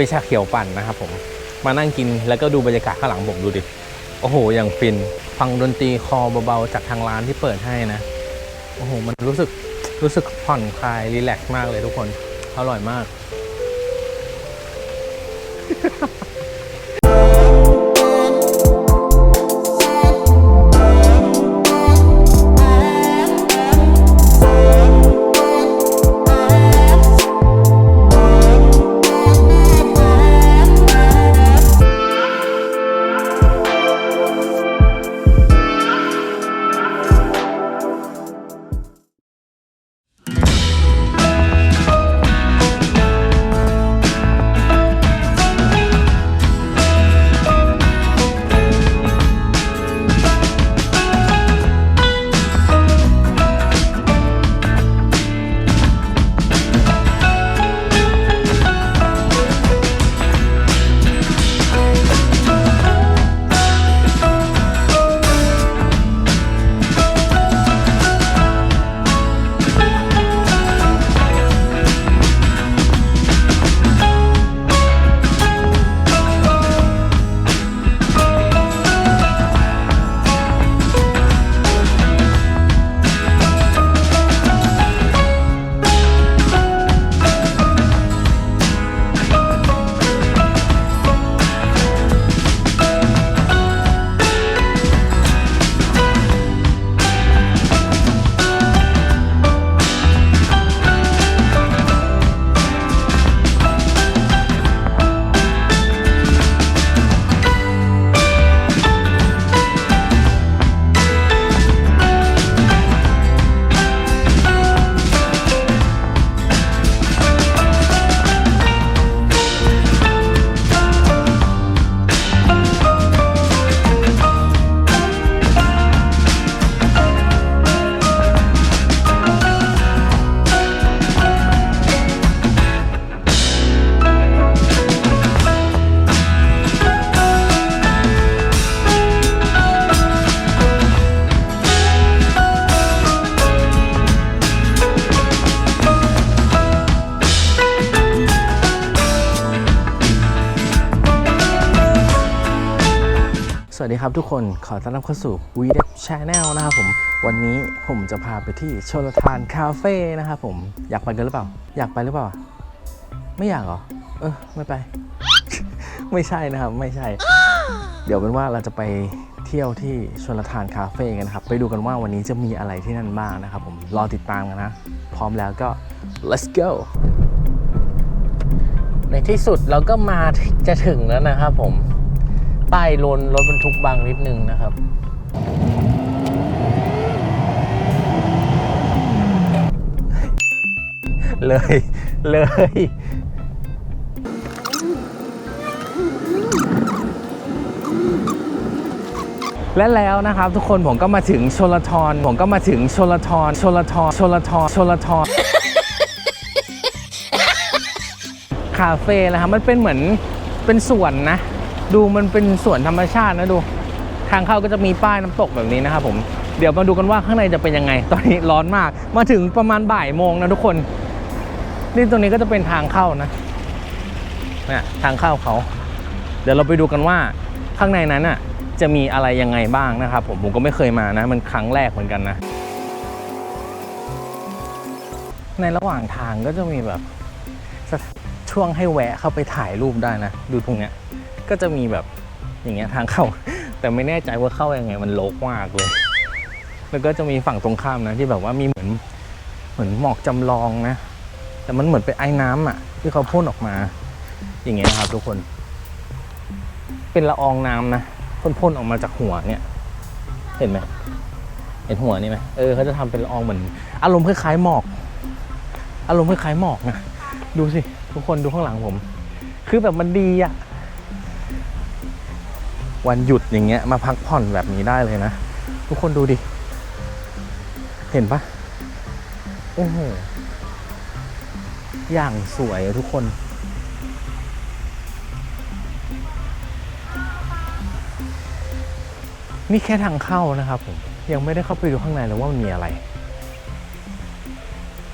เป็นชาเขียวปั่นนะครับผมมานั่งกินแล้วก็ดูบรรยากาศข้างหลังผมดูดิโอ้โหอย่างฟินฟังดนตรีคอเบาๆจากทางร้านที่เปิดให้นะโอ้โหมันรู้สึกรู้สึกผ่อนคลายรีแลกซ์มากเลยทุกคนอร่อยมาก สวัสดีครับทุกคนขอต้อนรับเข้าสู่ v d e p Channel นะครับผม วันนี้ผมจะพาไปที่ชลทานคาเฟ่นะครับผมอยากไปกันหรือเปล่า อยากไปหรือเปล่า ไม่อยากเหรอ เออ ไม่ไป ไม่ใช่นะครับ ไม่ใช่ เดี๋ยวเป็นว่าเราจะไปเที่ยวที่ชลทานคาเฟ่กันครับ ไปดูกันว่าวันนี้จะมีอะไรที่นั่นบ้างนะครับผมรอติดตามกันนะ พร้อมแล้วก็ let's go ในที่สุดเราก็มาจะถึงแล้วนะครับผม ป้ายลนรถบรรทุกบางนิดนึงนะครับ เลยเลยและแล้วนะครับทุกคนผมก็มาถึงชลทรผมก็มาถึงชลทรชลทรชลทรชลทรคาเฟ่นะครับมันเป็นเหมือนเป็นสวนนะ ดูมันเป็นสวนธรรมชาตินะดู ทางเข้าก็จะมีป้ายน้ำตกแบบนี้นะครับผมเดี๋ยวมาดูกันว่าข้างในจะเป็นยังไง ตอนนี้ร้อนมาก มาถึงประมาณบ่ายโมงนะทุกคน นี่ตรงนี้ก็จะเป็นทางเข้านะเนี่ยทางเข้าเขา เดี๋ยวเราไปดูกันว่าข้างในนั้นอะจะมีอะไรยังไงบ้างนะครับผมผมก็ไม่เคยมานะ มันครั้งแรกเหมือนกันนะ ในระหว่างทางก็จะมีแบบช่วงให้แวะเข้าไปถ่ายรูปได้นะ ดูตรงเนี้ย ก็จะมีแบบอย่างเงี้ยทางเข้า แต่ไม่แน่ใจว่าเข้ายังไงมันโลกมากเลย แล้วก็จะมีฝั่งตรงข้ามนะที่แบบว่ามีเหมือนเหมือนหมอกจำลองนะ แต่มันเหมือนเป็นไอ้น้ำอะ ที่เขาพ่นออกมา อย่างเงี้ยนะครับทุกคน เป็นละอองน้ำนะพ่นๆออกมาจากหัวเนี่ย เห็นไหมเห็นหัวนี่ไหมเออเขาจะทำเป็นละอองเหมือน อารมณ์คล้ายๆหมอก อารมณ์คล้ายๆหมอกนะดูสิทุกคนดูข้างหลังผม คือแบบมันดีอะ วันหยุดอย่างเงี้ยมาพักผ่อนแบบนี้ได้เลยนะ ทุกคนดูดิ เห็นปะโอ้โหอย่างสวยทุกคน นี่แค่ทางเข้านะครับผม ยังไม่ได้เข้าไปดูข้างในเลยว่ามันมีอะไร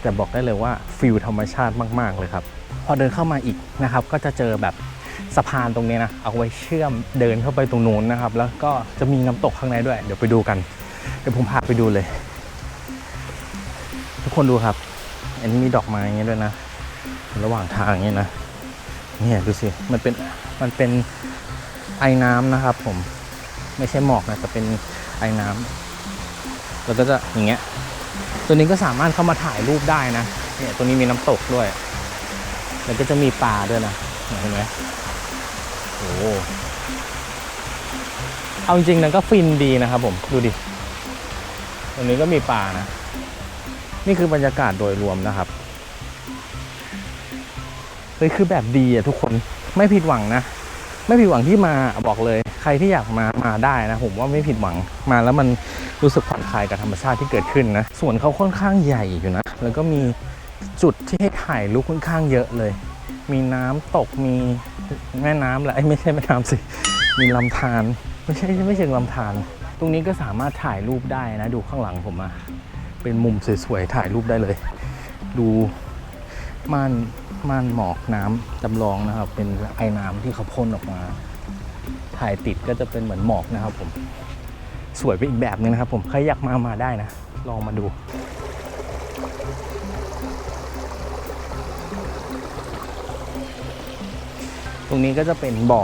แต่บอกได้เลยว่าฟิลธรรมชาติมาก ๆ เลยครับ พอเดินเข้ามาอีกนะครับ ก็จะเจอแบบ สะพานตรงนี้นะ เอาไว้เชื่อมเดินเข้าไปตรงนู้นนะครับ แล้วก็จะมีน้ำตกข้างในด้วย เดี๋ยวไปดูกัน เดี๋ยวผมพาไปดูเลย ทุกคนดูครับ อันนี้มีดอกไม้อย่างเงี้ยด้วยนะ ระหว่างทางอย่างเงี้ยนะ เนี่ยดูสิ มันเป็น มันเป็นไอ้น้ำนะครับ ผม ไม่ใช่หมอกนะแต่เป็นไอ้น้ำแล้วก็จะอย่างเงี้ย ตัวนี้ก็สามารถเข้ามาถ่ายรูปได้นะ เนี่ยตัวนี้มีน้ำตกด้วย แล้วก็จะมีปลาด้วยนะเห็นไหม เอาจริงๆนะก็ฟินดีนะครับผม ดูดิตรงนี้ก็มีปลานะ นี่คือบรรยากาศโดยรวมนะครับ เฮ้ยคือแบบดีอะทุกคน ไม่ผิดหวังนะ ไม่ผิดหวังที่มาบอกเลย ใครที่อยากมา มาได้นะ ผมว่าไม่ผิดหวัง มาแล้วมันรู้สึกผ่อนคลายกับธรรมชาติที่เกิดขึ้นนะ สวนเขาค่อนข้างใหญ่อยู่นะ แล้วก็มีจุดที่ให้ถ่ายรูปค่อนข้างเยอะเลย มีน้ำตกมีแม่น้ำแหละเอ้ไม่ใช่แม่น้ำสิ มีลำธารไม่ใช่ไม่ใช่ลำธารตรงนี้ก็สามารถถ่ายรูปได้นะดูข้างหลังผมอะเป็นมุมสวยๆถ่ายรูปได้เลย ดูม่านม่านหมอกน้ำจำลองนะครับ เป็นไอ้น้ำที่เขาพ่นออกมา ถ่ายติดก็จะเป็นเหมือนหมอกนะครับผมสวยไปอีกแบบนึงนะครับผมใครอยากมามาได้นะ ลองมาดู ตรงนี้ก็จะเป็นบ่อ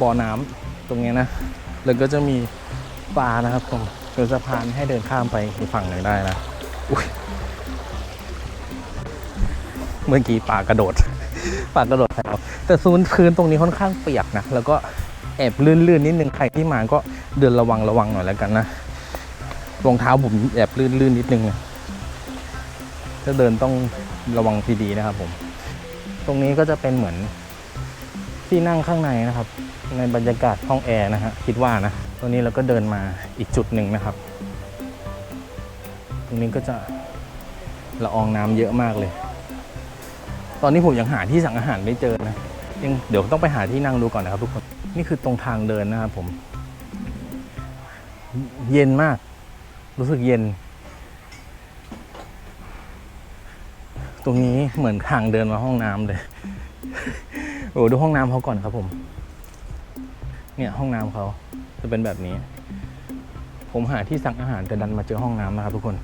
บ่อน้ำตรงเนี้ยนะ แล้วก็จะมีปลานะครับผมเป็นสะพานให้เดินข้ามไปอีกฝั่งหนึ่งได้นะอุ้ยเมื่อกี้ปลากระโดดปลากระโดดใส่เราแต่ซูนพื้นตรงนี้ค่อนข้างเปียกนะ แล้วก็แอบลื่นๆนิดนึง ใครที่มาก็เดินระวังระวังหน่อยแล้วกันนะ รองเท้าผมแอบลื่นๆนิดนึงนะถ้าเดินต้องระวังดีๆนะครับผม ตรงนี้ก็จะเป็นเหมือน ที่นั่งข้างในนะครับ ในบรรยากาศห้องแอร์นะฮะคิดว่านะตรงนี้เราก็เดินมาอีกจุดหนึ่งนะครับ ตรงนี้ก็จะละอองน้ำเยอะมากเลย ตอนนี้ผมยังหาที่สั่งอาหารไม่เจอนะยังเดี๋ยวต้องไปหาที่นั่งดูก่อนนะครับทุกคนนี่คือตรงทางเดินนะครับผม เย็นมาก รู้สึกเย็น ตรงนี้เหมือนทางเดินมาห้องน้ำเลย โอ้ดูห้องน้ำเขาก่อนครับผม เนี่ยห้องน้ำเขาจะเป็นแบบนี้ ผมหาที่สั่งอาหารแต่ดันมาเจอห้องน้ำนะครับทุกคน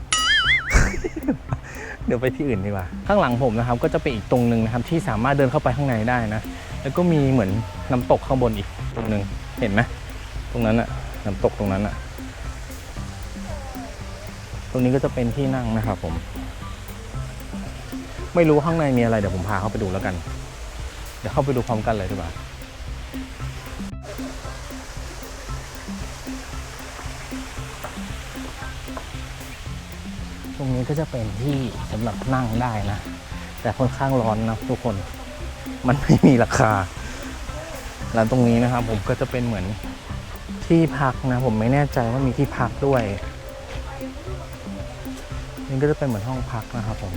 เดี๋ยวไปที่อื่นดีกว่า ข้างหลังผมนะครับ ก็จะเป็นอีกตรงหนึ่งนะครับ ที่สามารถเดินเข้าไปข้างในได้นะ แล้วก็มีเหมือนน้ำตกข้างบนอีกตรงหนึ่งเห็นไหมตรงนั้นอะน้ำตกตรงนั้นอะตรงนี้ก็จะเป็นที่นั่งนะครับผม ไม่รู้ข้างในมีอะไรเดี๋ยวผมพาเข้าไปดูแล้วกัน เดี๋ยวเข้าไปดูพร้อมกันเลยดีกว่าตรงนี้ก็จะเป็นที่สำหรับนั่งได้นะ แต่ค่อนข้างร้อนนะทุกคนมันไม่มีราคา แล้วตรงนี้นะครับผมก็จะเป็นเหมือนที่พักนะ ผมไม่แน่ใจว่ามีที่พักด้วย นี่ก็จะเป็นเหมือนห้องพักนะครับผม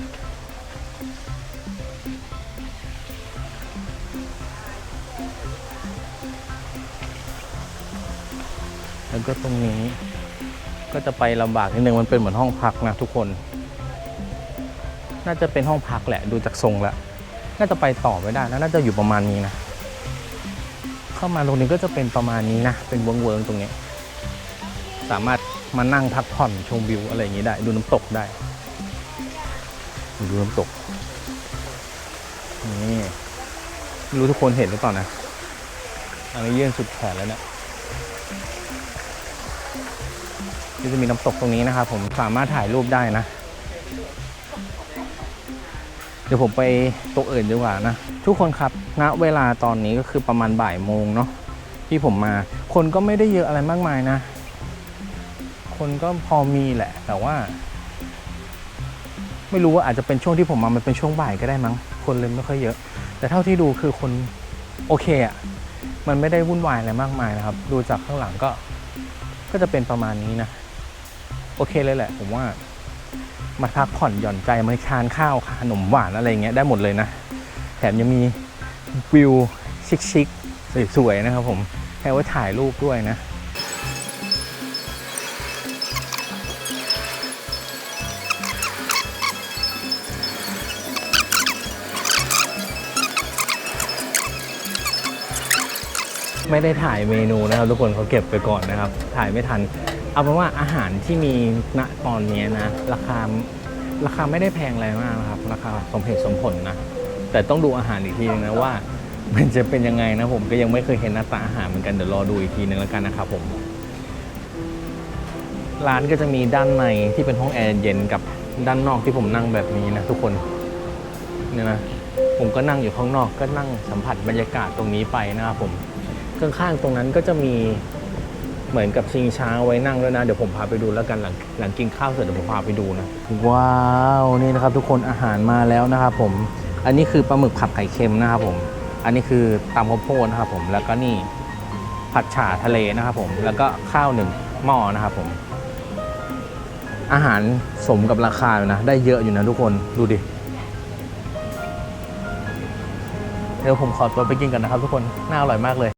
แล้วก็ตรงนี้ ก็จะไปลำบากนิดนึงมันเป็นเหมือนห้องพักนะทุกคน น่าจะเป็นห้องพักแหละดูจากทรงแล้วน่าจะไปต่อไม่ได้นะน่าจะอยู่ประมาณนี้นะ เข้ามาตรงนี้ก็จะเป็นประมาณนี้นะ เป็นเวิงเวิงๆตรงนี้ สามารถมานั่งพักผ่อนชมวิวอะไรอย่างนี้ได้ ดูน้ำตกได้ ดูน้ำตก นี่ไม่รู้ทุกคนเห็นหรือเปล่านะ อันนี้ยื่นสุดแขนแล้วเนี่ย ที่จะมีน้ำตกตรงนี้นะครับผมสามารถถ่ายรูปได้นะ เดี๋ยวผมไปตรงอื่นดีกว่านะ ทุกคนครับณเวลาตอนนี้ก็คือประมาณบ่ายโมงเนาะที่ผมมาคนก็ไม่ได้เยอะอะไรมากมายนะ คนก็พอมีแหละ แต่ว่า ไม่รู้ว่าอาจจะเป็นช่วงที่ผมมามันเป็นช่วงบ่ายก็ได้มั้ง คนเลยไม่ค่อยเยอะ แต่เท่าที่ดูคือคนโอเคอะมันไม่ได้วุ่นวายอะไรมากมายนะครับ ดูจากข้างหลังก็ก็จะเป็นประมาณนี้นะ โอเคเลยแหละ ผมว่า มาพักผ่อนหย่อนใจมาทานข้าวขนมหวานอะไรเงี้ยได้หมดเลยนะ แถมยังมีวิวชิคๆสวยๆนะครับผมให้ไว้ถ่ายรูปด้วยนะไม่ได้ถ่ายเมนูนะครับทุกคนเขาเก็บไปก่อนนะครับ ถ่ายไม่ทัน เอาเป็นว่าอาหารที่มีณตอนนี้นะ ราคาราคาไม่ได้แพงอะไรมากนะครับ ราคาสมเหตุสมผลนะ แต่ต้องดูอาหารอีกทีนึงนะว่า มันจะเป็นยังไงนะผมก็ยังไม่เคยเห็นหน้าตาอาหารเหมือนกันเดี๋ยวรอดูอีกทีนึงแล้วกันนะครับผม ร้านก็จะมีด้านในที่เป็นห้องแอร์เย็นกับด้านนอกที่ผมนั่งแบบนี้นะทุกคนเนี่ยนะผมก็นั่งอยู่ข้างนอกก็นั่งสัมผัสบรรยากาศตรงนี้ไปนะครับผมข้างๆตรงนั้นก็จะมี เหมือนกับชิงช้าไว้นั่งด้วยนะ เดี๋ยวผมพาไปดูแล้วกันหลังหลังกินข้าวเสร็จเดี๋ยวผมพาไปดูนะ ว้าวนี่นะครับทุกคนอาหารมาแล้วนะครับผม อันนี้คือปลาหมึกผัดไข่เค็มนะครับผม อันนี้คือตำข้าวโพดนะครับผมแล้วก็นี่ผัดฉ่าทะเลนะครับผมแล้วก็ข้าวหนึ่งหม้อนะครับผม อาหารสมกับราคาอยู่นะ ได้เยอะอยู่นะทุกคนดูดิเดี๋ยวผมขอตัวไปกินกันนะครับทุกคน น่าอร่อยมากเลย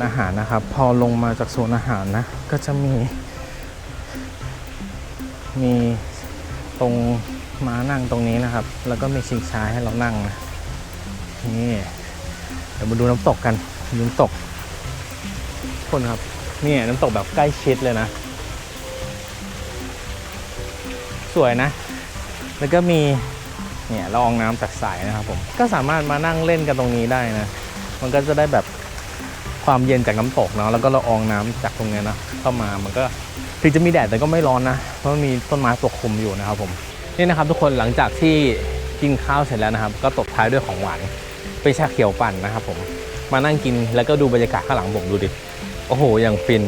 นอาหารนะครับ พอลงมาจากโซนอาหารนะ ก็จะมี มีตรงม้านั่งตรงนี้นะครับ แล้วก็มีชิงช้าให้เรานั่งนะนี่เดี๋ยวมาดูน้ำตกกันน้ำตกทุกคนครับนี่น้ำตกแบบใกล้ชิดเลยนะ สวยนะ แล้วก็มีเนี่ยละอองน้ำจากสายนะครับผม ก็สามารถมานั่งเล่นกันตรงนี้ได้นะ มันก็จะได้แบบ ความเย็นจากน้ำตกเนาะแล้วก็ละอองน้ำจากตรงนี้นะเข้ามามันก็ถึงจะมีแดดแต่ก็ไม่ร้อนนะเพราะมันมีต้นไม้ปกคลุมอยู่นะครับผมนี่นะครับทุกคนหลังจากที่กินข้าวเสร็จแล้วนะครับ ก็ตบท้ายด้วยของหวานเป็นชาเขียวปั่นนะครับผมมานั่งกินแล้วก็ดูบรรยากาศข้างหลังผมดูดิโอ้โหอย่างฟิน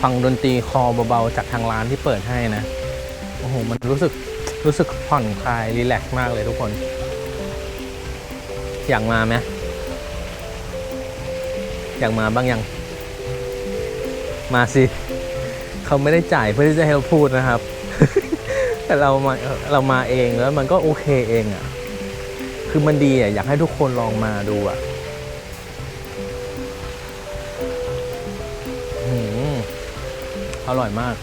ฟังดนตรีคอเบาๆจากทางร้านที่เปิดให้นะโอ้โหมันรู้สึกรู้สึกผ่อนคลายรีแลกซ์มากเลยทุกคน อยากมาไหม อยากมาบ้างยัง มาสิ เขาไม่ได้จ่ายเพื่อที่จะให้เราพูดนะครับ แต่เรามาเรามาเองแล้วมันก็โอเคเองอะ่ะ คือมันดีอะอยากให้ทุกคนลองมาดูอะอืมอร่อยมาก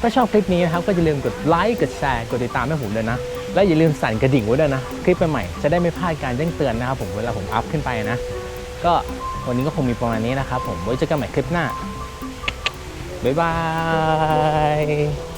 ถ้าชอบคลิปนี้นะครับ ก็อย่าลืมกดไลค์ กดแชร์ กดติดตามให้ผมด้วยนะ และอย่าลืมสั่นกระดิ่งไว้ด้วยนะ คลิปใหม่ๆจะได้ไม่พลาดการแจ้งเตือนนะครับผมเวลาผมอัพขึ้นไปนะ ก็วันนี้ก็คงมีประมาณนี้นะครับผมไว้เจอกันใหม่คลิปหน้าบ๊ายบาย